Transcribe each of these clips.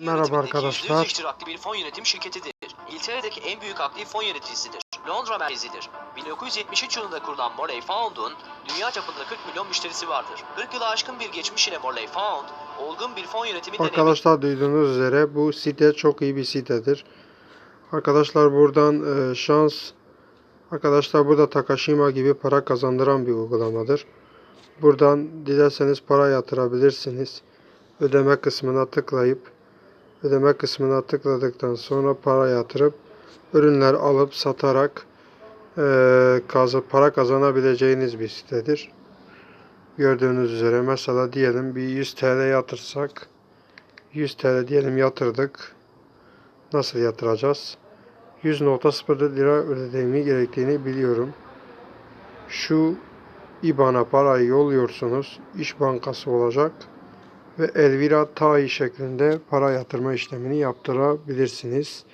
Merhaba arkadaşlar. %100 iştirakli bir fon yönetim şirketidir. İngiltere'deki en büyük aktif fon yöneticisidir. Londra merkezidir. 1973 yılında kurulan Morley Found'un dünya çapında 40 milyon müşterisi vardır. 40 yılı aşkın bir geçmiş ile Morley Found, olgun bir fon yönetimi Arkadaşlar duyduğunuz üzere bu site çok iyi bir sitedir. Arkadaşlar buradan e, şans Arkadaşlar burada Takashima gibi para kazandıran bir uygulamadır. Buradan dilerseniz para yatırabilirsiniz. Ödeme kısmına tıklayıp ödeme kısmına tıkladıktan sonra para yatırıp ürünler alıp satarak e, kazı, para kazanabileceğiniz bir sitedir. Gördüğünüz üzere mesela diyelim bir 100 TL yatırsak 100 TL diyelim yatırdık. Nasıl yatıracağız? 100.0 lira ödediğimi gerektiğini biliyorum. Şu IBAN'a parayı yolluyorsunuz. İş Bankası olacak. Ve Elvira TAI şeklinde para yatırma işlemini yaptırabilirsiniz.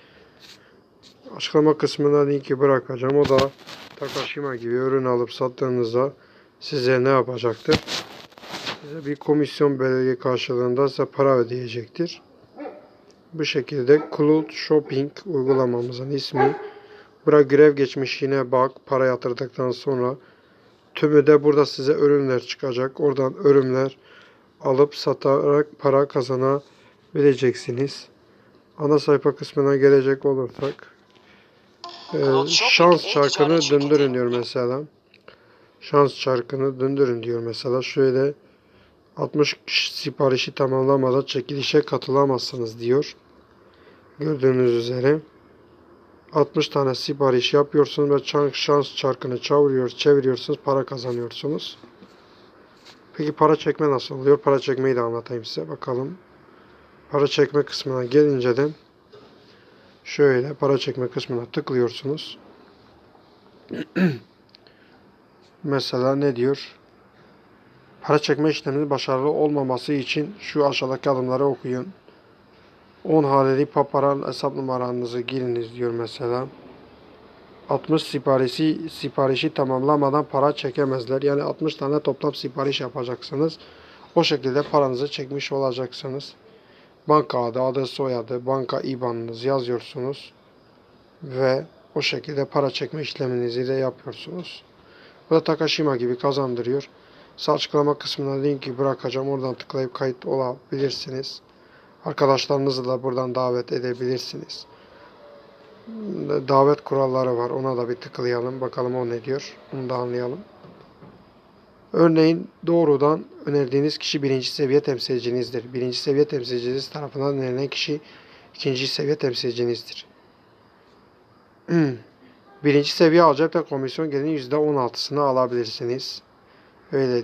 Açıklama kısmına linki bırakacağım. O da Takashima gibi ürün alıp sattığınızda size ne yapacaktır? Size bir komisyon belirli karşılığında size para ödeyecektir. Bu şekilde Cloud Shopping uygulamamızın ismi. Bura görev geçmişine bak. Para yatırdıktan sonra tümü de burada size ürünler çıkacak. Oradan ürünler alıp satarak para kazanabileceksiniz. Ana sayfa kısmına gelecek olursak e, şans çarkını döndürün diyor mesela. Şans çarkını döndürün diyor mesela. Şöyle 60 siparişi tamamlamadan çekilişe katılamazsınız diyor. Gördüğünüz üzere 60 tane sipariş yapıyorsunuz ve şans çarkını çeviriyor, çeviriyorsunuz, para kazanıyorsunuz. Peki para çekme nasıl oluyor? Para çekmeyi de anlatayım size bakalım. Para çekme kısmına gelince de şöyle para çekme kısmına tıklıyorsunuz. Mesela ne diyor? Para çekme işleminin başarılı olmaması için şu aşağıdaki adımları okuyun. 10 haneli paparal hesap numaranızı giriniz diyor mesela. 60 siparişi, siparişi tamamlamadan para çekemezler. Yani 60 tane toplam sipariş yapacaksınız. O şekilde paranızı çekmiş olacaksınız. Banka adı, adı soyadı, banka IBAN'ınızı yazıyorsunuz. Ve o şekilde para çekme işleminizi de yapıyorsunuz. Bu da Takashima gibi kazandırıyor. Sağ açıklama kısmına linki bırakacağım. Oradan tıklayıp kayıt olabilirsiniz. Arkadaşlarınızı da buradan davet edebilirsiniz. Davet kuralları var. Ona da bir tıklayalım. Bakalım o ne diyor. Onu da anlayalım. Örneğin doğrudan önerdiğiniz kişi birinci seviye temsilcinizdir. Birinci seviye temsilciniz tarafından önerilen kişi ikinci seviye temsilcinizdir. Birinci seviye alacak ve komisyon gelinin %16'sını alabilirsiniz. Öyle